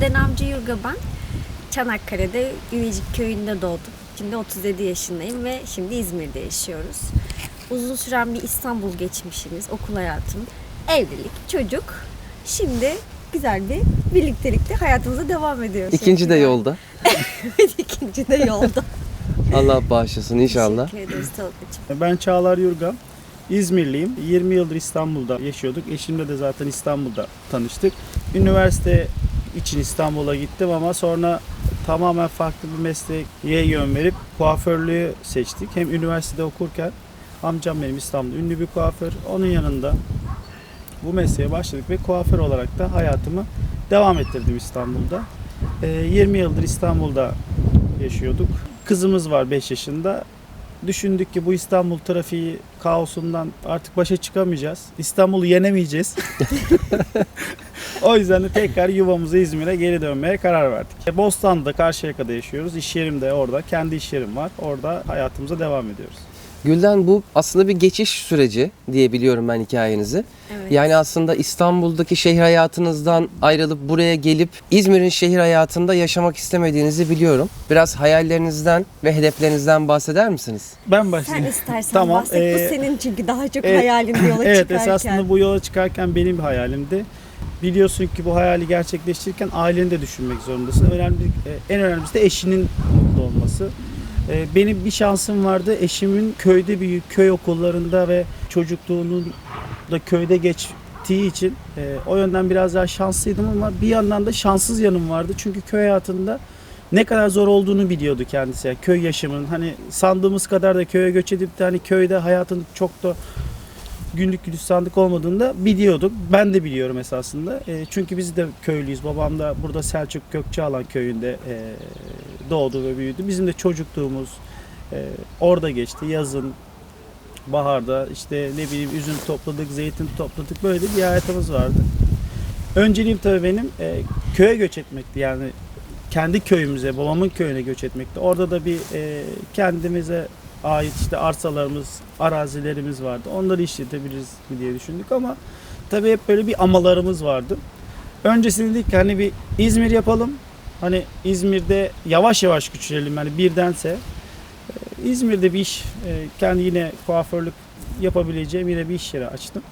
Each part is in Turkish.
Gülden Avcı Yurga ben. Çanakkale'de Üvecik köyünde doğdum. Şimdi 37 yaşındayım ve şimdi İzmir'de yaşıyoruz. Uzun süren bir İstanbul geçmişimiz, okul hayatım, evlilik, çocuk. Şimdi güzel bir birliktelikte hayatımıza devam ediyoruz. İkinci de yolda. İkinci de yolda. Allah bağışlasın inşallah. Teşekkür ederiz Tolga'cığım. Ben Çağlar Yurgan. İzmirliyim. 20 yıldır İstanbul'da yaşıyorduk. Eşimle de zaten İstanbul'da tanıştık. Üniversite için İstanbul'a gittim ama sonra tamamen farklı bir mesleğe yön verip kuaförlüğü seçtik. Hem üniversitede okurken amcam benim İstanbul'da ünlü bir kuaför. Onun yanında bu mesleğe başladık ve kuaför olarak da hayatımı devam ettirdim İstanbul'da. Ee, 20 yıldır İstanbul'da yaşıyorduk. Kızımız var 5 yaşında. Düşündük ki bu İstanbul trafiği kaosundan artık başa çıkamayacağız. İstanbul'u yenemeyeceğiz. o yüzden de tekrar yuvamıza İzmir'e geri dönmeye karar verdik. Bostan'da Karşıyaka'da yaşıyoruz. İş yerim de orada. Kendi iş yerim var. Orada hayatımıza devam ediyoruz. Gülden bu aslında bir geçiş süreci diye biliyorum ben hikayenizi. Evet. Yani aslında İstanbul'daki şehir hayatınızdan ayrılıp buraya gelip İzmir'in şehir hayatında yaşamak istemediğinizi biliyorum. Biraz hayallerinizden ve hedeflerinizden bahseder misiniz? Ben Sen başlayayım. istersen Tamam, bahset. Bu ee, senin çünkü daha çok evet, hayalinde yola evet çıkarken. esasında bu yola çıkarken benim bir hayalimdi. Biliyorsun ki bu hayali gerçekleştirirken aileni de düşünmek zorundasın. Önemli, e, en önemlisi de eşinin mutlu olması. E, Benim bir şansım vardı. Eşimin köyde büyük köy okullarında ve çocukluğunun da köyde geçtiği için e, o yönden biraz daha şanslıydım ama bir yandan da şanssız yanım vardı. Çünkü köy hayatında ne kadar zor olduğunu biliyordu kendisi. Yani köy yaşamının hani sandığımız kadar da köye göç edip de hani köyde hayatın çok da günlük gülistanlık olmadığını da biliyorduk. Ben de biliyorum esasında. E, çünkü biz de köylüyüz. Babam da burada Selçuk Gökçealan köyünde e, doğdu ve büyüdü. Bizim de çocukluğumuz e, orada geçti. Yazın, baharda işte ne bileyim üzüm topladık, zeytin topladık. Böyle bir hayatımız vardı. Önceliğim tabii benim e, köye göç etmekti. Yani kendi köyümüze, babamın köyüne göç etmekti. Orada da bir e, kendimize ait işte arsalarımız, arazilerimiz vardı. Onları işletebiliriz mi diye düşündük ama tabii hep böyle bir amalarımız vardı. Öncesinde dedik hani bir İzmir yapalım. Hani İzmir'de yavaş yavaş küçülelim yani birdense. Ee, İzmir'de bir iş, e, kendi yine kuaförlük yapabileceğim yine bir iş yeri açtım.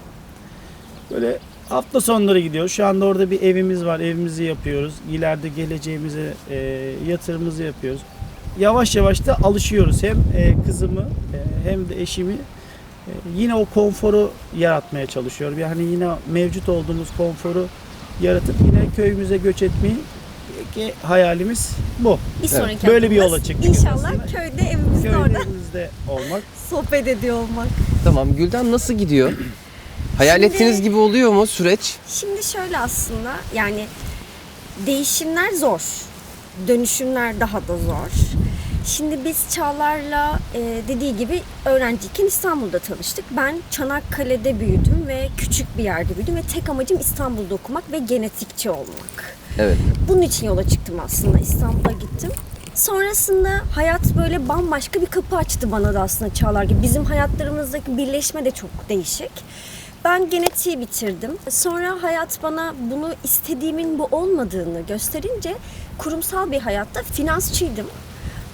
Böyle hafta sonları gidiyoruz. Şu anda orada bir evimiz var. Evimizi yapıyoruz. İleride geleceğimize e, yatırımımızı yapıyoruz. Yavaş yavaş da alışıyoruz. Hem e, kızımı e, hem de eşimi e, yine o konforu yaratmaya çalışıyorum. Yani yine mevcut olduğumuz konforu yaratıp yine köyümüze göç etmeyi ki hayalimiz bu. Bir sonraki Böyle bir yola çıktık İnşallah aslında. köyde evimizin Köyde orada evimizde olmak. sohbet ediyor olmak. Tamam Gülden nasıl gidiyor? Hayal Şimdi- ettiğiniz gibi oluyor mu süreç? Şimdi şöyle aslında yani değişimler zor. Dönüşümler daha da zor. Şimdi biz Çağlar'la e, dediği gibi öğrenciyken İstanbul'da tanıştık. Ben Çanakkale'de büyüdüm ve küçük bir yerde büyüdüm ve tek amacım İstanbul'da okumak ve genetikçi olmak. Evet. Bunun için yola çıktım aslında. İstanbul'a gittim. Sonrasında hayat böyle bambaşka bir kapı açtı bana da aslında Çağlar gibi. Bizim hayatlarımızdaki birleşme de çok değişik. Ben genetiği bitirdim. Sonra hayat bana bunu istediğimin bu olmadığını gösterince kurumsal bir hayatta finansçıydım.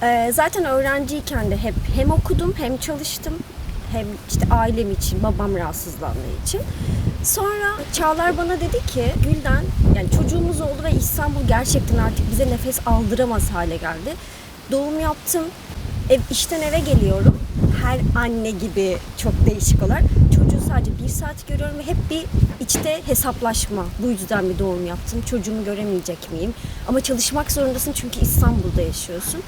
Ee, zaten öğrenciyken de hep hem okudum hem çalıştım. Hem işte ailem için, babam rahatsızlandığı için. Sonra Çağlar bana dedi ki Gülden yani çocuğumuz oldu ve İstanbul gerçekten artık bize nefes aldıramaz hale geldi. Doğum yaptım. Ev, işten eve geliyorum. Her anne gibi çok değişik olarak. Sadece bir saat görüyorum ve hep bir içte hesaplaşma. Bu yüzden bir doğum yaptım. Çocuğumu göremeyecek miyim? Ama çalışmak zorundasın çünkü İstanbul'da yaşıyorsun.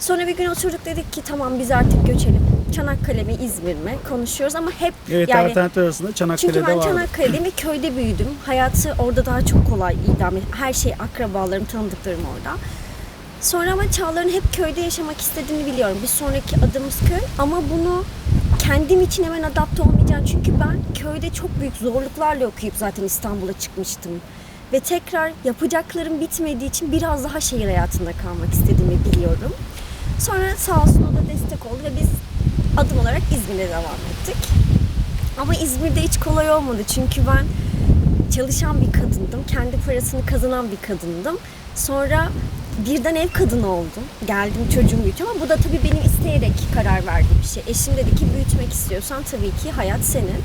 Sonra bir gün oturduk dedik ki tamam biz artık göçelim. Çanakkale mi İzmir mi konuşuyoruz ama hep Evet yani alternatif arasında Çanakkale'de çünkü ben vardı. Çanakkale'deyim ve köyde büyüdüm. Hayatı orada daha çok kolay idame. Her şey akrabalarım, tanıdıklarım orada. Sonra ama Çağlar'ın hep köyde yaşamak istediğini biliyorum. Bir sonraki adımız köy ama bunu kendim için hemen adapte olmayacağım. Çünkü ben köyde çok büyük zorluklarla okuyup zaten İstanbul'a çıkmıştım. Ve tekrar yapacaklarım bitmediği için biraz daha şehir hayatında kalmak istediğimi biliyorum. Sonra sağ olsun o da destek oldu ve biz adım olarak İzmir'e devam ettik. Ama İzmir'de hiç kolay olmadı çünkü ben çalışan bir kadındım. Kendi parasını kazanan bir kadındım. Sonra birden ev kadını oldum. Geldim çocuğumu büyütüyorum ama bu da tabii benim isteyerek karar verdiğim bir şey. Eşim dedi ki büyütmek istiyorsan tabii ki hayat senin.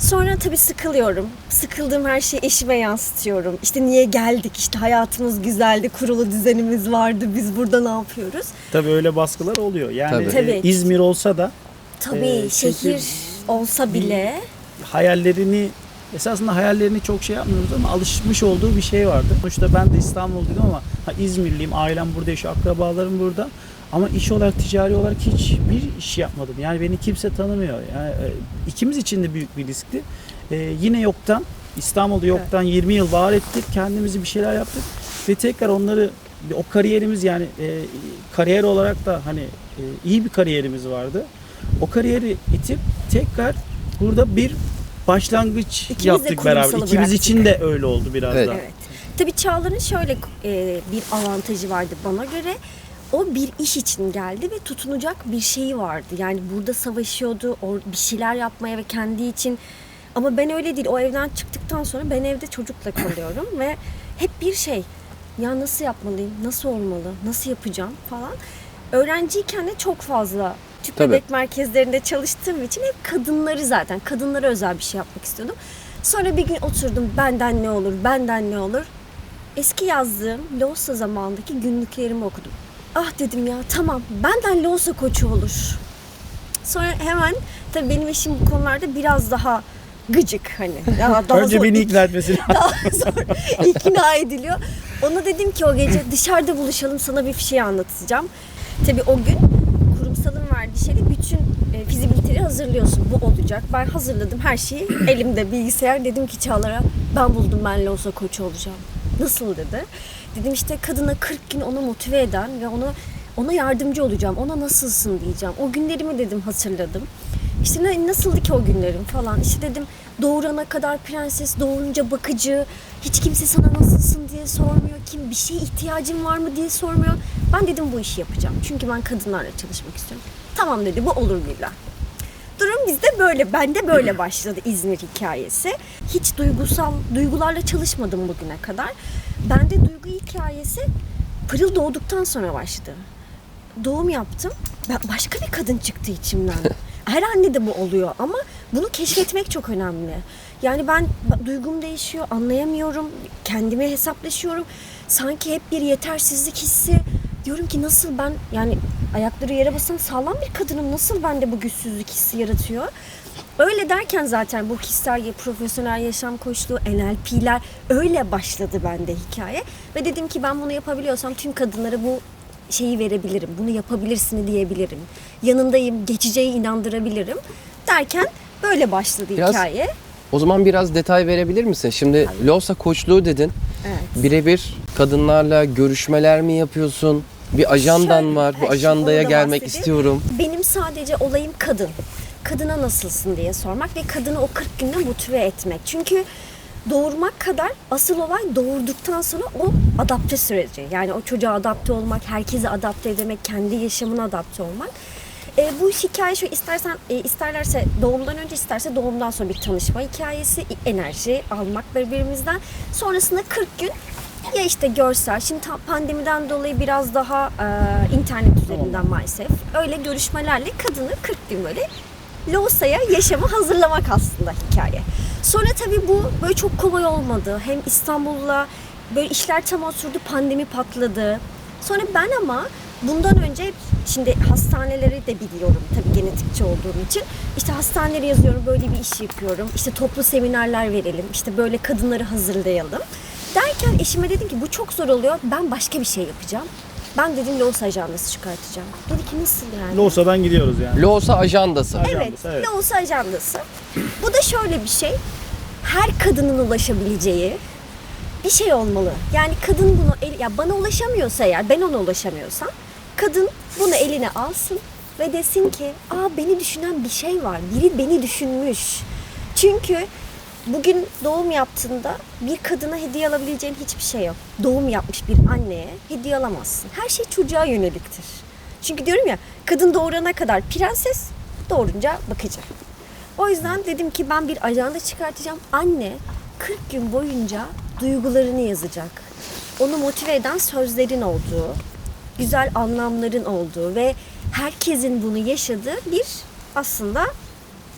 Sonra tabii sıkılıyorum. Sıkıldığım her şeyi eşime yansıtıyorum. İşte niye geldik? İşte hayatımız güzeldi, kurulu düzenimiz vardı. Biz burada ne yapıyoruz? Tabii öyle baskılar oluyor. Yani Tabii. e, Tabii. İzmir olsa da Tabii Ee, şehir olsa bile hayallerini esasında hayallerini çok şey yapmıyoruz ama alışmış olduğu bir şey vardı. Sonuçta ben de İstanbul'dayım ama ha, İzmirliyim, ailem burada yaşıyor, akrabalarım burada. Ama iş olarak, ticari olarak hiçbir iş yapmadım. Yani beni kimse tanımıyor. Yani e, ikimiz için de büyük bir riskti. E, yine yoktan, İstanbul'da yoktan 20 yıl var ettik. Kendimizi bir şeyler yaptık. Ve tekrar onları, o kariyerimiz yani e, kariyer olarak da hani e, iyi bir kariyerimiz vardı. O kariyeri itip tekrar burada bir başlangıç İkimiz de yaptık beraber. kurumsalı İkimiz bıraktık. için de öyle oldu biraz Evet. da. Evet. Tabii Çağlar'ın şöyle e, bir avantajı vardı bana göre. O bir iş için geldi ve tutunacak bir şeyi vardı. Yani burada savaşıyordu, o bir şeyler yapmaya ve kendi için. Ama ben öyle değil. O evden çıktıktan sonra ben evde çocukla kalıyorum ve hep bir şey. Ya nasıl yapmalıyım, nasıl olmalı, nasıl yapacağım falan. Öğrenciyken de çok fazla Tabii. bebek merkezlerinde çalıştığım için hep kadınları zaten, kadınlara özel bir şey yapmak istiyordum. Sonra bir gün oturdum, benden ne olur, benden ne olur. Eski yazdığım Loğusa zamanındaki günlüklerimi okudum. Ah dedim ya tamam benden Loğusa koçu olur. Sonra hemen tabii benim eşim bu konularda biraz daha gıcık hani. Ya daha Önce zor- beni ikna etmesi lazım. daha zor ikna ediliyor. Ona dedim ki o gece dışarıda buluşalım sana bir şey anlatacağım. Tabii o gün kurumsalın verdiği şeyde bütün e, fizibiliteleri hazırlıyorsun. Bu olacak. Ben hazırladım her şeyi. Elimde bilgisayar. Dedim ki Çağlar'a ben buldum ben Loza koçu olacağım. Nasıl dedi. Dedim işte kadına 40 gün onu motive eden ve onu ona yardımcı olacağım. Ona nasılsın diyeceğim. O günlerimi dedim hatırladım. İşte ne, nasıldı ki o günlerim falan. İşte dedim doğurana kadar prenses, doğurunca bakıcı, hiç kimse sana nasılsın diye sormuyor. Kim bir şeye ihtiyacın var mı diye sormuyor. Ben dedim bu işi yapacağım. Çünkü ben kadınlarla çalışmak istiyorum. Tamam dedi bu olur Gülden. Durum bizde böyle, bende böyle başladı İzmir hikayesi. Hiç duygusal, duygularla çalışmadım bugüne kadar. Bende duygu hikayesi Pırıl doğduktan sonra başladı. Doğum yaptım. Ben başka bir kadın çıktı içimden. Her anne de bu oluyor ama bunu keşfetmek çok önemli. Yani ben duygum değişiyor, anlayamıyorum, kendime hesaplaşıyorum. Sanki hep bir yetersizlik hissi. Diyorum ki nasıl ben yani ayakları yere basan sağlam bir kadınım nasıl bende bu güçsüzlük hissi yaratıyor? Öyle derken zaten bu kişisel profesyonel yaşam koçluğu, NLP'ler öyle başladı bende hikaye. Ve dedim ki ben bunu yapabiliyorsam tüm kadınlara bu şeyi verebilirim. Bunu yapabilirsin diyebilirim. Yanındayım, geçeceği inandırabilirim. Derken böyle başladı Biraz- hikaye. O zaman biraz detay verebilir misin? Şimdi Losa koçluğu dedin. Evet. Birebir kadınlarla görüşmeler mi yapıyorsun? Bir ajandan Şöyle, var. Bu evet, ajandaya onu da gelmek bahsedeyim. istiyorum. Benim sadece olayım kadın. Kadına nasılsın diye sormak ve kadını o 40 günde motive etmek. Çünkü doğurmak kadar asıl olay doğurduktan sonra o adapte süreci. Yani o çocuğa adapte olmak, herkese adapte edemek, kendi yaşamına adapte olmak. E, bu hikaye şu istersen e, isterlerse doğumdan önce isterse doğumdan sonra bir tanışma hikayesi, enerji almak birbirimizden. Sonrasında 40 gün ya işte görsel, şimdi tam pandemiden dolayı biraz daha e, internet üzerinden maalesef öyle görüşmelerle kadını 40 gün böyle Losa'ya yaşamı hazırlamak aslında hikaye. Sonra tabii bu böyle çok kolay olmadı. Hem İstanbul'la böyle işler tam oturdu, pandemi patladı. Sonra ben ama bundan önce şimdi hastaneleri de biliyorum tabii genetikçi olduğum için. İşte hastaneleri yazıyorum, böyle bir iş yapıyorum. İşte toplu seminerler verelim, işte böyle kadınları hazırlayalım. Derken eşime dedim ki bu çok zor oluyor, ben başka bir şey yapacağım. Ben dedim Losa ajandası çıkartacağım. Dedi ki nasıl yani? Losa'dan gidiyoruz yani. Losa ajandası. Ajandası, Evet, evet. Loğusa ajandası. Bu da şöyle bir şey. Her kadının ulaşabileceği bir şey olmalı. Yani kadın bunu el- ya bana ulaşamıyorsa eğer ben ona ulaşamıyorsam kadın bunu eline alsın ve desin ki aa beni düşünen bir şey var. Biri beni düşünmüş. Çünkü bugün doğum yaptığında bir kadına hediye alabileceğin hiçbir şey yok. Doğum yapmış bir anneye hediye alamazsın. Her şey çocuğa yöneliktir. Çünkü diyorum ya kadın doğurana kadar prenses, doğurunca bakıcı. O yüzden dedim ki ben bir ajanda çıkartacağım. Anne 40 gün boyunca duygularını yazacak. Onu motive eden sözlerin olduğu, güzel anlamların olduğu ve herkesin bunu yaşadığı bir aslında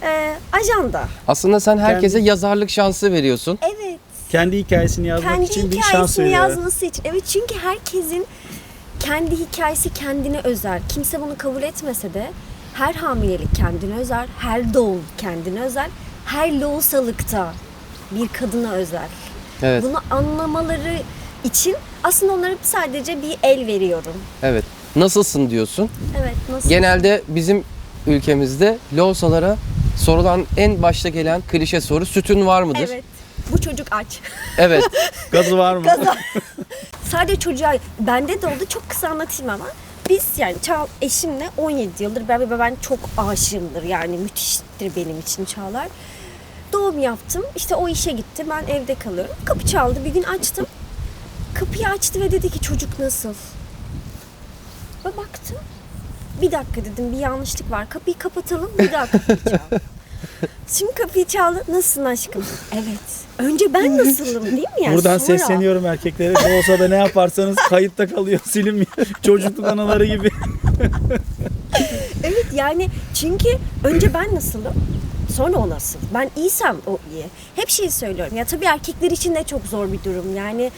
e, ajanda. Aslında sen herkese Kendi- yazarlık şansı veriyorsun. Evet. Kendi hikayesini yazmak kendi için bir şans hikayesini veriyor. yazması için. Evet çünkü herkesin kendi hikayesi kendine özel. Kimse bunu kabul etmese de her hamilelik kendine özel, her doğum kendine özel, her loğusalıkta bir kadına özel. Evet. Bunu anlamaları için aslında onlara sadece bir el veriyorum. Evet. Nasılsın diyorsun. Evet nasıl? Genelde bizim ülkemizde loğusalara sorulan en başta gelen klişe soru sütün var mıdır? Evet. Bu çocuk aç. Evet. Gazı var mı? Gaza. Sadece çocuğa bende de oldu çok kısa anlatayım ama biz yani Çağ eşimle 17 yıldır beraber ve ben çok aşığımdır yani müthiştir benim için Çağlar. Doğum yaptım işte o işe gitti ben evde kalıyorum. Kapı çaldı bir gün açtım. Kapıyı açtı ve dedi ki çocuk nasıl? Ve baktım. Bir dakika dedim bir yanlışlık var. Kapıyı kapatalım bir daha kapıyı çal. Şimdi kapıyı çaldı. Nasılsın aşkım? Evet. Önce ben nasılım değil mi? Yani Buradan sonra- sesleniyorum erkeklere. Ne olsa da ne yaparsanız kayıtta kalıyor, silinmiyor. Çocukluk anıları gibi. Evet yani çünkü önce ben nasılım? Sonra o nasıl? Ben iyiysem o iyi. Hep şeyi söylüyorum. Ya tabii erkekler için de çok zor bir durum. Yani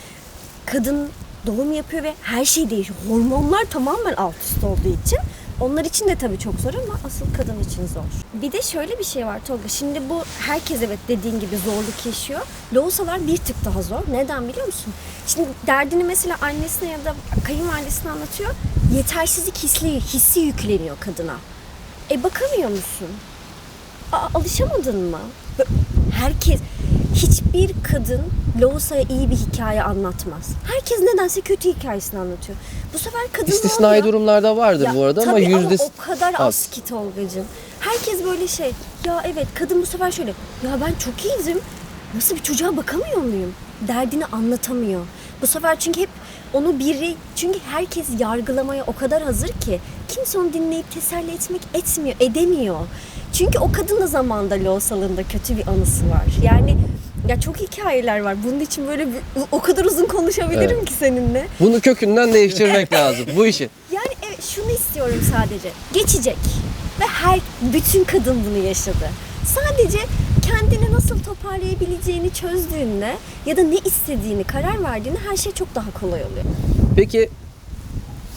kadın doğum yapıyor ve her şey değişiyor. Hormonlar tamamen alt üst olduğu için onlar için de tabii çok zor ama asıl kadın için zor. Bir de şöyle bir şey var Tolga. Şimdi bu herkes evet dediğin gibi zorluk yaşıyor. Loğusalar bir tık daha zor. Neden biliyor musun? Şimdi derdini mesela annesine ya da kayınvalidesine anlatıyor. Yetersizlik hissi, hissi yükleniyor kadına. E bakamıyor musun? Aa, alışamadın mı? Herkes, hiçbir kadın Loğusa'ya iyi bir hikaye anlatmaz. Herkes nedense kötü hikayesini anlatıyor. Bu sefer kadın İstisnai durumlarda vardır Ya bu arada ama yüzde o kadar az, az. ki Tolgacığım. Herkes böyle şey, ya evet kadın bu sefer şöyle, ya ben çok iyiydim, nasıl bir çocuğa bakamıyor muyum? Derdini anlatamıyor. Bu sefer çünkü hep onu biri, çünkü herkes yargılamaya o kadar hazır ki kimse onu dinleyip teselli etmek etmiyor, edemiyor. Çünkü o kadın da zamanda loğusalığında kötü bir anısı var. Yani ya çok hikayeler var. Bunun için böyle bir- o kadar uzun konuşabilirim ki seninle. Bunu kökünden değiştirmek lazım bu işi. Yani evet şunu istiyorum sadece. Geçecek. Ve her bütün kadın bunu yaşadı. Sadece kendini nasıl toparlayabileceğini çözdüğünde ya da ne istediğini karar verdiğinde her şey çok daha kolay oluyor. Peki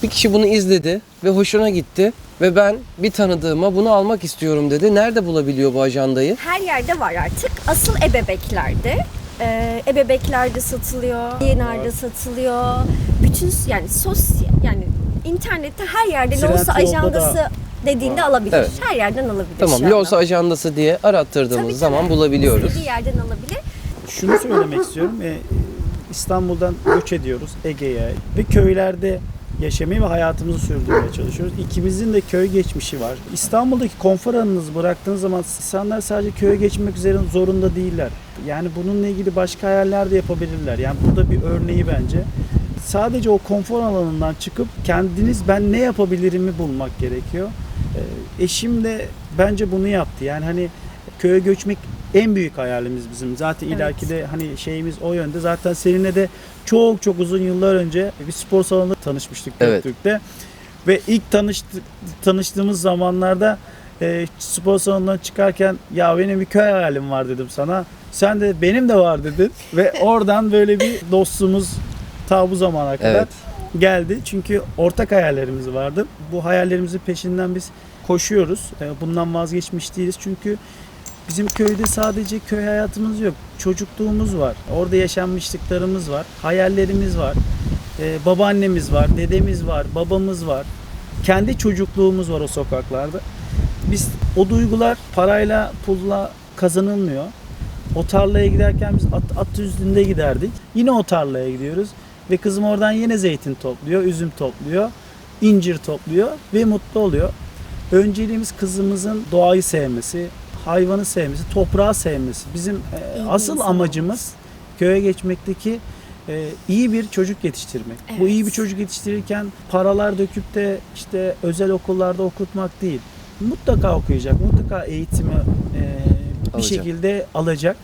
bir kişi bunu izledi ve hoşuna gitti ve ben bir tanıdığıma bunu almak istiyorum dedi. Nerede bulabiliyor bu ajandayı? Her yerde var artık. Asıl ebebeklerde. Ee, ebebeklerde satılıyor, DNR'da satılıyor. Bütün yani sosyal yani internette her yerde Loğusa Trendyol'da ajandası dediğinde alabilir. Evet. Her yerden alabilir Tamam anda. Loğusa ajandası diye arattırdığımız Tabii, zaman tabii. bulabiliyoruz. İstediği yerden alabilir. Şunu söylemek istiyorum. E, İstanbul'dan göç ediyoruz Ege'ye ve köylerde yaşamayı ve hayatımızı sürdürmeye çalışıyoruz. İkimizin de köy geçmişi var. İstanbul'daki konfor alanınızı bıraktığınız zaman insanlar sadece köye geçmek üzere zorunda değiller. Yani bununla ilgili başka hayaller de yapabilirler. Yani burada bir örneği bence. Sadece o konfor alanından çıkıp kendiniz ben ne yapabilirimi bulmak gerekiyor. Ee, eşim de bence bunu yaptı. Yani hani köye göçmek en büyük hayalimiz bizim. Zaten Evet. ileriki de hani şeyimiz o yönde. Zaten seninle de çok çok uzun yıllar önce bir spor salonunda tanışmıştık Evet. Göktürk'te. Ve ilk tanıştı, tanıştığımız zamanlarda e, spor salonundan çıkarken ya benim bir köy hayalim var dedim sana. Sen de benim de var dedin. Ve oradan böyle bir dostluğumuz ta bu zamana kadar Evet. geldi. Çünkü ortak hayallerimiz vardı. Bu hayallerimizin peşinden biz koşuyoruz. E, Bundan vazgeçmiş değiliz. Çünkü bizim köyde sadece köy hayatımız yok. Çocukluğumuz var. Orada yaşanmışlıklarımız var. Hayallerimiz var. E, babaannemiz var, dedemiz var, babamız var. Kendi çocukluğumuz var o sokaklarda. Biz o duygular parayla, pulla kazanılmıyor. O tarlaya giderken biz at, at üstünde giderdik. Yine o tarlaya gidiyoruz. Ve kızım oradan yine zeytin topluyor, üzüm topluyor, incir topluyor ve mutlu oluyor. Önceliğimiz kızımızın doğayı sevmesi, hayvanı sevmesi, toprağı sevmesi. Bizim e, asıl insan amacımız köye geçmekteki e, iyi bir çocuk yetiştirmek. Bu Evet. iyi bir çocuk yetiştirirken paralar döküp de işte özel okullarda okutmak değil. Mutlaka okuyacak, mutlaka eğitimi e, bir Alacak. şekilde alacak.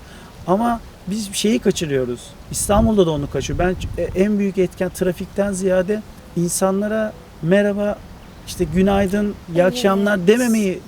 Ama biz şeyi kaçırıyoruz. İstanbul'da da onu kaçıyor. Ben e, en büyük etken trafikten ziyade insanlara merhaba işte günaydın, iyi Evet. akşamlar dememeyi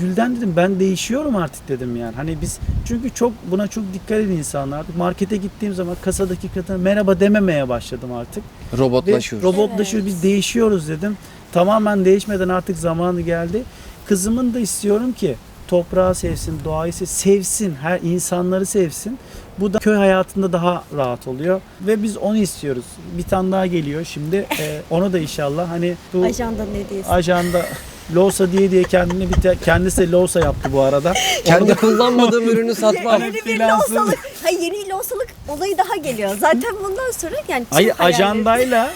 Gülden dedim ben değişiyorum artık dedim yani. Hani biz çünkü çok buna çok dikkat edin insanlar. Markete gittiğim zaman kasadaki kadına merhaba dememeye başladım artık. Ve Robotlaşıyoruz. robotlaşıyoruz. Biz değişiyoruz dedim. Tamamen değişmeden artık zamanı geldi. Kızımın da istiyorum ki toprağı sevsin, doğayı sevsin, sevsin, her insanları sevsin. Bu da köy hayatında daha rahat oluyor ve biz onu istiyoruz. Bir tane daha geliyor şimdi. Ee, onu da inşallah hani bu Ajandanın hediyesi. ajanda Losa diye diye kendini bir te- kendisi de Losa yaptı bu arada. Kendi kullanmadığım ürünü satmam. Yeni bir Finansın- losalık. Hayır yeni losalık olayı daha geliyor. Zaten bundan sonra yani tüm Hayır hayalleri- ajandayla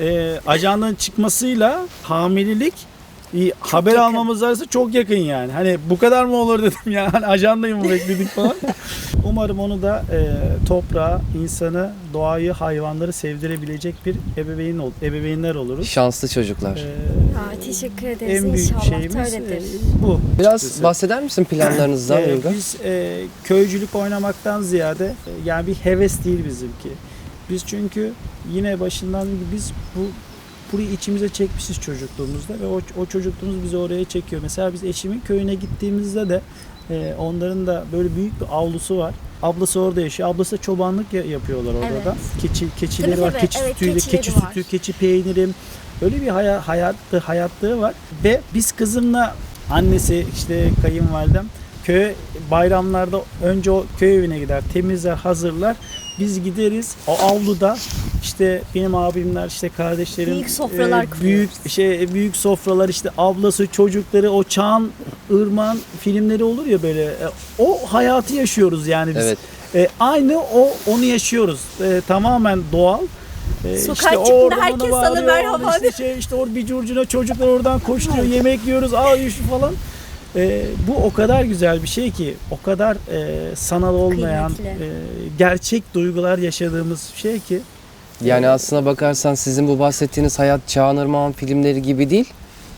e, ajandanın çıkmasıyla hamilelik e, haber yakın. almamız arası çok yakın yani. Hani bu kadar mı olur dedim ya. Hani ajandayı mı bekledik falan. Umarım onu da e, toprağı, insanı, doğayı, hayvanları sevdirebilecek bir ebeveyn ol, ebeveynler oluruz. Şanslı çocuklar. E, Ha, teşekkür ederiz. en büyük İnşallah şeyimiz e, bu. Biraz açıkçası. bahseder misin planlarınızdan Ee, Uygar? biz e, köycülük oynamaktan ziyade e, yani bir heves değil bizimki. Biz çünkü yine başından biz bu burayı içimize çekmişiz çocukluğumuzda ve o, o çocukluğumuz bizi oraya çekiyor. Mesela biz eşimin köyüne gittiğimizde de e, onların da böyle büyük bir avlusu var. Ablası orada yaşıyor. Ablası da çobanlık ya- yapıyorlar orada Evet. da. Keçi keçileri Tabii var. tabii, Keçi evet, sütüyle, keçi var. sütü, keçi peynirim. Öyle bir hayat, hayatı, hayatlığı var. Ve biz kızımla annesi işte kayınvalidem köye bayramlarda önce o köy evine gider temizler hazırlar biz gideriz. O avluda işte benim abimler işte kardeşlerim Büyük sofralar e, kuruyoruz. büyük şey büyük sofralar işte ablası çocukları o çağın ırmağın filmleri olur ya böyle e, o hayatı yaşıyoruz yani biz. Evet. E, aynı o onu yaşıyoruz. E, tamamen doğal. E, Sokağa işte çıktığında herkes sana merhaba işte şey işte or bir curcuna çocuklar oradan koşturuyor yemek yiyoruz aa şu falan E, bu o kadar güzel bir şey ki o kadar e, sanal olmayan Kıymetli. e, gerçek duygular yaşadığımız şey ki Yani aslına bakarsan sizin bu bahsettiğiniz hayat Çağan Irmak'ın filmleri gibi değil.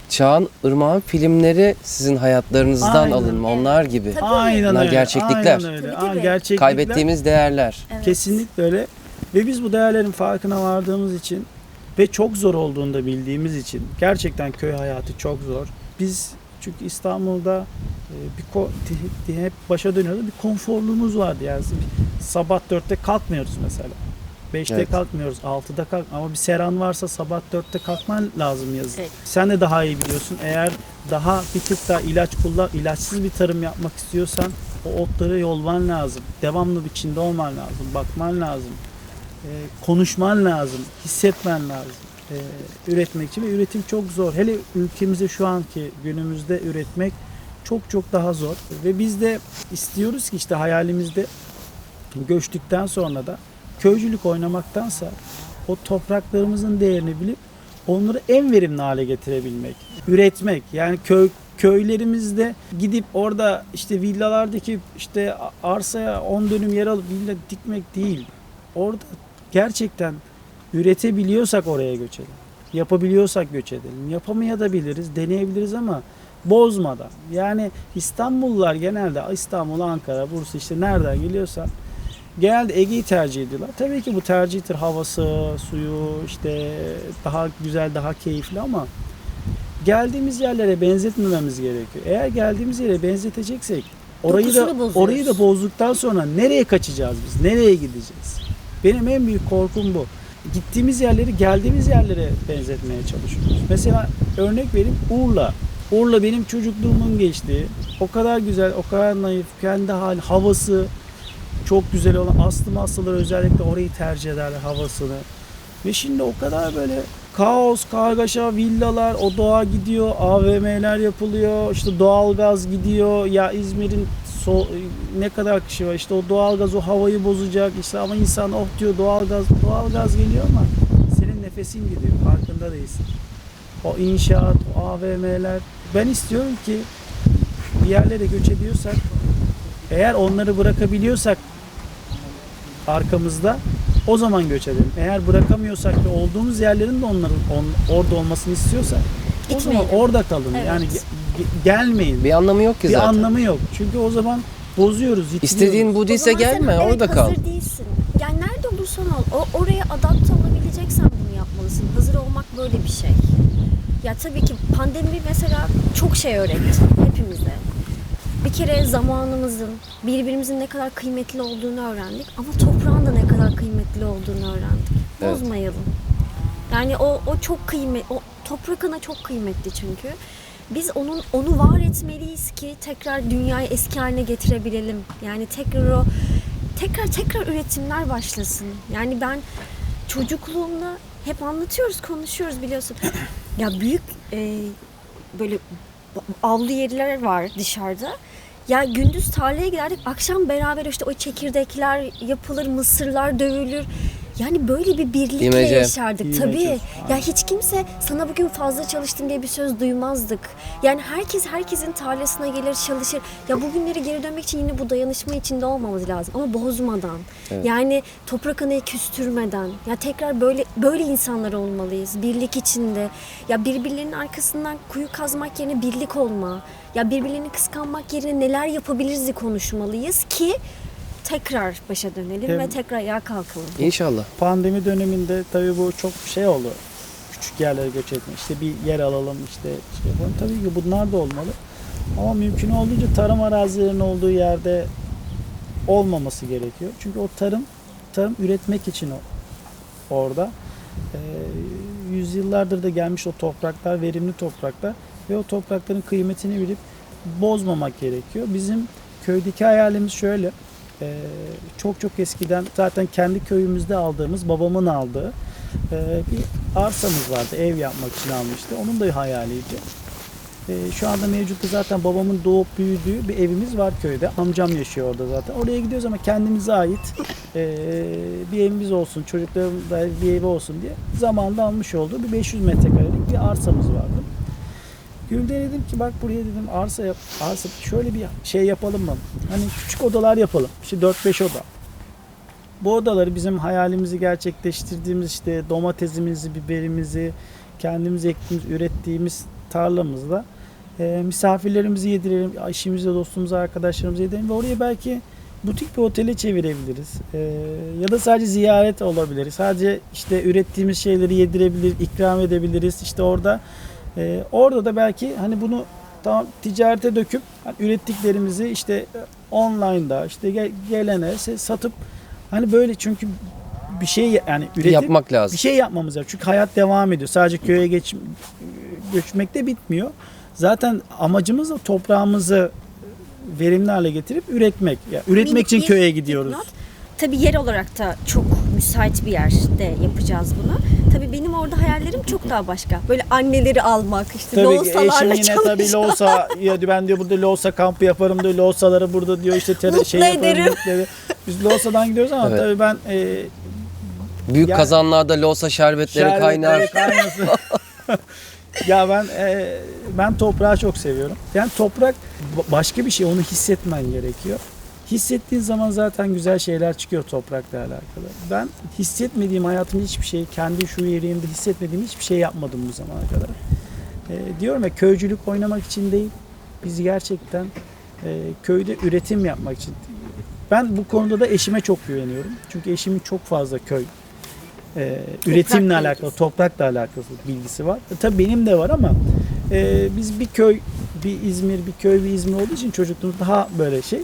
Çağan Irmak'ın filmleri sizin hayatlarınızdan Aynen. alınma onlar gibi. Tabii. aynen Bunlar öyle gerçeklikler. aynen öyle Tabii, tabii. gerçeklikler. Kaybettiğimiz değerler. Evet. Kesinlikle öyle. Ve biz bu değerlerin farkına vardığımız için ve çok zor olduğunu da bildiğimiz için gerçekten köy hayatı çok zor. Biz çünkü İstanbul'da e, bir ko- di- di- hep başa dönüyordu. Bir konforluğumuz vardı yani. Sabah 4'te kalkmıyoruz mesela. 5'te Evet. kalkmıyoruz, 6'da kalk ama bir seran varsa sabah 4'te kalkman lazım yazın. Evet. Sen de daha iyi biliyorsun. Eğer daha bir tık daha ilaç kullan, ilaçsız bir tarım yapmak istiyorsan o otları yolman lazım. Devamlı içinde olman lazım. Bakman lazım. Ee, konuşman lazım. Hissetmen lazım. Ee, üretmek için ve üretim çok zor. Hele ülkemizde şu anki günümüzde üretmek çok çok daha zor. Ve biz de istiyoruz ki işte hayalimizde göçtükten sonra da köycülük oynamaktansa o topraklarımızın değerini bilip onları en verimli hale getirebilmek, üretmek. Yani köy köylerimizde gidip orada işte villalar dikip işte arsaya 10 dönüm yer alıp villa dikmek değil. Orada gerçekten üretebiliyorsak oraya göçelim. Yapabiliyorsak göç edelim. Yapamayabiliriz, deneyebiliriz ama bozmadan. Yani İstanbullular genelde İstanbul, Ankara, Bursa işte nereden geliyorsa genelde Ege'yi tercih ediyorlar. Tabii ki bu tercihtir. Havası, suyu işte daha güzel, daha keyifli ama geldiğimiz yerlere benzetmememiz gerekiyor. Eğer geldiğimiz yere benzeteceksek orayı da bozuyoruz. orayı da bozduktan sonra nereye kaçacağız biz? Nereye gideceğiz? Benim en büyük korkum bu. Gittiğimiz yerleri geldiğimiz yerlere benzetmeye çalışıyoruz. Mesela örnek vereyim Urla. Urla benim çocukluğumun geçtiği. O kadar güzel, o kadar naif, kendi hali, havası çok güzel olan astım hastaları özellikle orayı tercih ederler havasını. Ve şimdi o kadar böyle kaos, kargaşa, villalar, o doğa gidiyor, AVM'ler yapılıyor, işte doğalgaz gidiyor. Ya İzmir'in so- ne kadar kişi var işte o doğalgaz o havayı bozacak işte ama insan oh diyor doğalgaz doğalgaz geliyor ama senin nefesin gidiyor farkında değilsin. O inşaat, o AVM'ler. Ben istiyorum ki bir yerlere göç ediyorsak eğer onları bırakabiliyorsak arkamızda o zaman göç edelim. Eğer bırakamıyorsak ve olduğumuz yerlerin de onların on- orada olmasını istiyorsak o Gitmeyelim. zaman orada kalın. Evet. Yani gelmeyin. Bir anlamı yok ki Bir zaten. anlamı yok. Çünkü o zaman bozuyoruz, yitiriyoruz. İstediğin bu değilse sen, gelme evet, orada kal. hazır değilsin. Yani nerede olursan ol. O, oraya adapte olabileceksen bunu yapmalısın. Hazır olmak böyle bir şey. Ya tabii ki pandemi mesela çok şey öğretti hepimize. Bir kere zamanımızın, birbirimizin ne kadar kıymetli olduğunu öğrendik. Ama toprağın da ne kadar kıymetli olduğunu öğrendik. Evet. Bozmayalım. Yani o, o çok kıymet, o toprak ana çok kıymetli çünkü. Biz onun onu var etmeliyiz ki tekrar dünyayı eski haline getirebilelim. Yani tekrar o tekrar tekrar üretimler başlasın. Yani ben çocukluğumda hep anlatıyoruz, konuşuyoruz biliyorsun. ya büyük e, böyle avlu yerler var dışarıda. Ya gündüz tarlaya giderdik, akşam beraber işte o çekirdekler yapılır, mısırlar dövülür. Yani böyle bir birlikle İmece. yaşardık İmece. tabii. Ya hiç kimse sana bugün fazla çalıştın diye bir söz duymazdık. Yani herkes herkesin tarlasına gelir çalışır. Ya bugünleri geri dönmek için yine bu dayanışma içinde olmamız lazım ama bozmadan. Evet. Yani toprak anayı küstürmeden. Ya tekrar böyle böyle insanlar olmalıyız. Birlik içinde. Ya birbirlerinin arkasından kuyu kazmak yerine birlik olma. Ya birbirlerini kıskanmak yerine neler yapabiliriz konuşmalıyız ki tekrar başa dönelim Evet. ve tekrar ayağa kalkalım. İnşallah. Pandemi döneminde tabii bu çok şey oldu. Küçük yerlere göç etme. İşte bir yer alalım işte şey yapalım. Tabii ki bunlar da olmalı. Ama mümkün olduğunca tarım arazilerinin olduğu yerde olmaması gerekiyor. Çünkü o tarım tarım üretmek için o orada. Ee, yüzyıllardır da gelmiş o topraklar, verimli topraklar ve o toprakların kıymetini bilip bozmamak gerekiyor. Bizim köydeki hayalimiz şöyle. Ee, çok çok eskiden zaten kendi köyümüzde aldığımız, babamın aldığı e, bir arsamız vardı. Ev yapmak için almıştı. Onun da hayaliydi. Ee, şu anda mevcutta zaten babamın doğup büyüdüğü bir evimiz var köyde. Amcam yaşıyor orada zaten. Oraya gidiyoruz ama kendimize ait e, bir evimiz olsun, çocuklarımın da bir evi olsun diye zamanında almış olduğu bir 500 metrekarelik bir arsamız vardı. Gülde dedim ki bak buraya dedim arsa yap, arsa şöyle bir şey yapalım mı? Hani küçük odalar yapalım. İşte 4-5 oda. Bu odaları bizim hayalimizi gerçekleştirdiğimiz işte domatesimizi, biberimizi, kendimiz ektiğimiz, ürettiğimiz tarlamızda e, misafirlerimizi yedirelim, eşimize, dostumuza, arkadaşlarımıza yedirelim ve oraya belki butik bir otele çevirebiliriz. E, ya da sadece ziyaret olabilir. Sadece işte ürettiğimiz şeyleri yedirebilir, ikram edebiliriz. İşte orada e, orada da belki hani bunu tamam ticarete döküp hani ürettiklerimizi işte online'da işte ge- gelene satıp hani böyle çünkü bir şey yani üretip Yapmak lazım. bir şey yapmamız lazım. Çünkü hayat devam ediyor. Sadece köye geç göçmek de bitmiyor. Zaten amacımız da toprağımızı verimli hale getirip üretmek. Ya üretmek Minik için köye gidiyoruz. Tabii yer olarak da çok müsait bir yerde yapacağız bunu. Tabii benim orada hayallerim çok daha başka. Böyle anneleri almak, işte Tabii loğusalarla eşim yine tabii loğusa ya diyor, ben diyor burada loğusa kampı yaparım diyor. Loğusaları burada diyor işte tere, şey yaparım. ederim. mutlu ederim. Biz loğusadan gidiyoruz ama Evet. tabii ben e, Büyük Yani- kazanlarda loğusa şerbetleri Şerbet, kaynar. kaynasın. ya ben e, ben toprağı çok seviyorum. Yani toprak ba- başka bir şey onu hissetmen gerekiyor. Hissettiğin zaman zaten güzel şeyler çıkıyor toprakla alakalı. Ben hissetmediğim hayatımda hiçbir şey, kendi şu yerimde hissetmediğim hiçbir şey yapmadım bu zamana kadar. E, diyorum ya köycülük oynamak için değil, biz gerçekten e, köyde üretim yapmak için. Ben bu konuda da eşime çok güveniyorum. Çünkü eşimin çok fazla köy e, üretimle bilgisi. alakalı, toprakla alakalı bilgisi var. E, tabii benim de var ama e, biz bir köy, bir İzmir, bir köy, bir İzmir olduğu için çocukluğumuz daha böyle şey.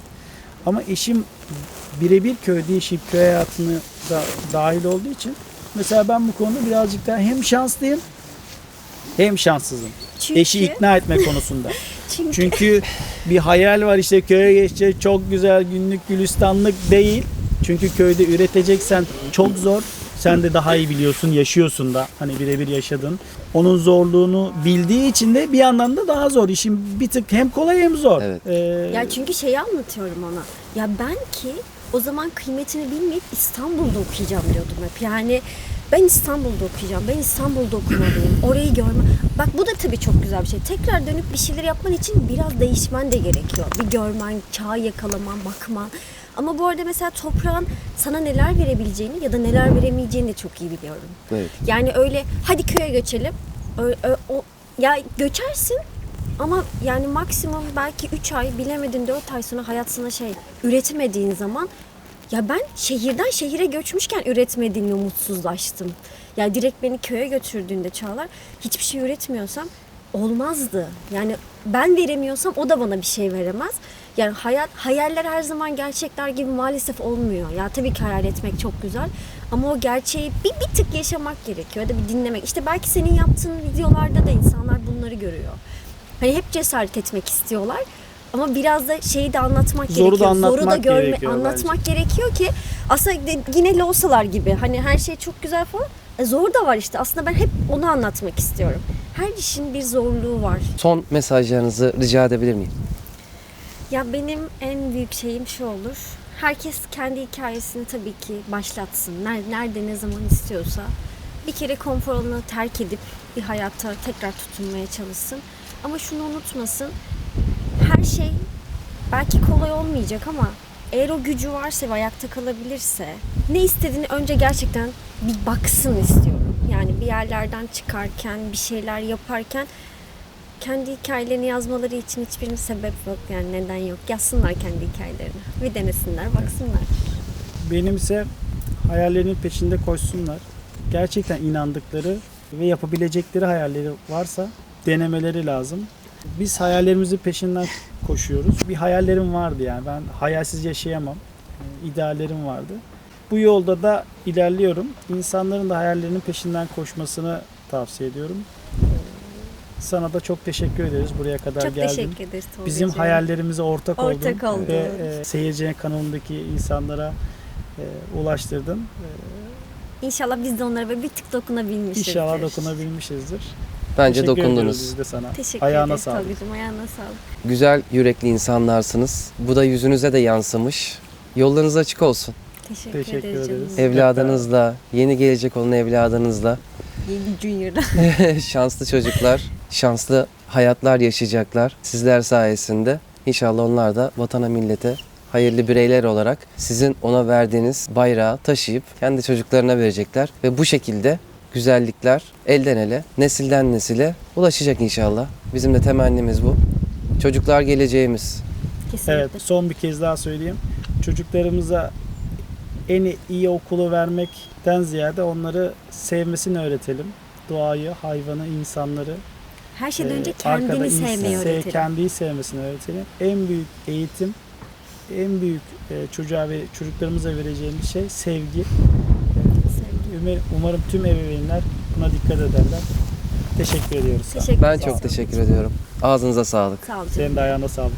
Ama eşim birebir köyde yaşayıp köy hayatını da dahil olduğu için mesela ben bu konuda birazcık daha hem şanslıyım hem şanssızım. Çünkü, Eşi ikna etme konusunda. çünkü, Çünkü bir hayal var işte köye geçecek çok güzel günlük gülistanlık değil. Çünkü köyde üreteceksen çok zor. Sen de daha iyi biliyorsun, yaşıyorsun da hani birebir yaşadın. Onun zorluğunu bildiği için de bir yandan da daha zor. İşin bir tık hem kolay hem zor. Evet. Ee, ya çünkü şeyi anlatıyorum ona. Ya ben ki o zaman kıymetini bilmeyip İstanbul'da okuyacağım diyordum hep. Yani ben İstanbul'da okuyacağım. Ben İstanbul'da okumalıyım. Orayı görme. Bak bu da tabii çok güzel bir şey. Tekrar dönüp bir şeyler yapman için biraz değişmen de gerekiyor. Bir görmen, çağ yakalaman, bakman. Ama bu arada mesela toprağın sana neler verebileceğini ya da neler veremeyeceğini de çok iyi biliyorum. Evet. Yani öyle hadi köye göçelim. Ö- ö- o, ya göçersin Ama yani maksimum belki 3 ay bilemedin 4 ay sonra hayat sana şey üretemediğin zaman ya ben şehirden şehire göçmüşken üretmediğimle mutsuzlaştım. Ya direkt beni köye götürdüğünde Çağlar hiçbir şey üretmiyorsam olmazdı. Yani ben veremiyorsam o da bana bir şey veremez. Yani hayat hayaller her zaman gerçekler gibi maalesef olmuyor. Ya tabii ki hayal etmek çok güzel ama o gerçeği bir, bir tık yaşamak gerekiyor ya da bir dinlemek. İşte belki senin yaptığın videolarda da insanlar bunları görüyor. Hani hep cesaret etmek istiyorlar. Ama biraz da şeyi de anlatmak Zoru da gerekiyor. Zoru da anlatmak görme, gerekiyor anlatmak gerekiyor ki aslında yine losalar gibi. Hani her şey çok güzel falan. E, zor da var işte. Aslında ben hep onu anlatmak istiyorum. Her işin bir zorluğu var. Son mesajlarınızı rica edebilir miyim? Ya benim en büyük şeyim şu olur. Herkes kendi hikayesini tabii ki başlatsın. Ner- Nerede ne zaman istiyorsa. Bir kere konfor alanını terk edip bir hayata tekrar tutunmaya çalışsın. Ama şunu unutmasın. Her şey belki kolay olmayacak ama eğer o gücü varsa ve ayakta kalabilirse ne istediğini önce gerçekten bir baksın istiyorum. Yani bir yerlerden çıkarken, bir şeyler yaparken kendi hikayelerini yazmaları için hiçbir sebep yok yani neden yok. Yazsınlar kendi hikayelerini. Bir denesinler, baksınlar. Benimse hayallerinin peşinde koşsunlar. Gerçekten inandıkları ve yapabilecekleri hayalleri varsa denemeleri lazım. Biz hayallerimizin peşinden koşuyoruz. Bir hayallerim vardı yani. Ben hayalsiz yaşayamam. Ee, İdeallerim vardı. Bu yolda da ilerliyorum. İnsanların da hayallerinin peşinden koşmasını tavsiye ediyorum. Sana da çok teşekkür ederiz buraya kadar Çok geldin. teşekkür ederiz Tolga'cığım. Bizim hayallerimize ortak, Ortak oldun oldun. ve e, seyircinin kanalındaki insanlara e, ulaştırdın. E, İnşallah biz de onlara böyle bir tık dokunabilmişizdir. İnşallah dokunabilmişizdir. Bence Teşekkür ediyoruz dokundunuz. biz de sana. Teşekkür Ayağına ederiz sağlık. Tolga'cığım. Ayağına sağlık. Güzel yürekli insanlarsınız. Bu da yüzünüze de yansımış. Yollarınız açık olsun. Teşekkür, Teşekkür ederiz. ederiz. Evladınızla, yeni gelecek olan evladınızla Yeni Junior'da. şanslı çocuklar, şanslı hayatlar yaşayacaklar sizler sayesinde. İnşallah onlar da vatana millete hayırlı bireyler olarak sizin ona verdiğiniz bayrağı taşıyıp kendi çocuklarına verecekler ve bu şekilde güzellikler elden ele, nesilden nesile ulaşacak inşallah. Bizim de temennimiz bu. Çocuklar geleceğimiz. Kesinlikle. Evet, son bir kez daha söyleyeyim. Çocuklarımıza en iyi okulu vermekten ziyade onları sevmesini öğretelim. Doğayı, hayvanı, insanları. Her şeyden e, önce kendini sevmeyi se- öğretelim. Kendiyi sevmesini öğretelim. En büyük eğitim, en büyük e, çocuğa ve çocuklarımıza vereceğimiz şey sevgi. Sevgi. Umarım, tüm ebeveynler buna dikkat ederler. Teşekkür ediyoruz. Teşekkür Ben çok teşekkür ediyorum. Ağzınıza sağlık. Sağ olun. Senin de ayağına sağlık.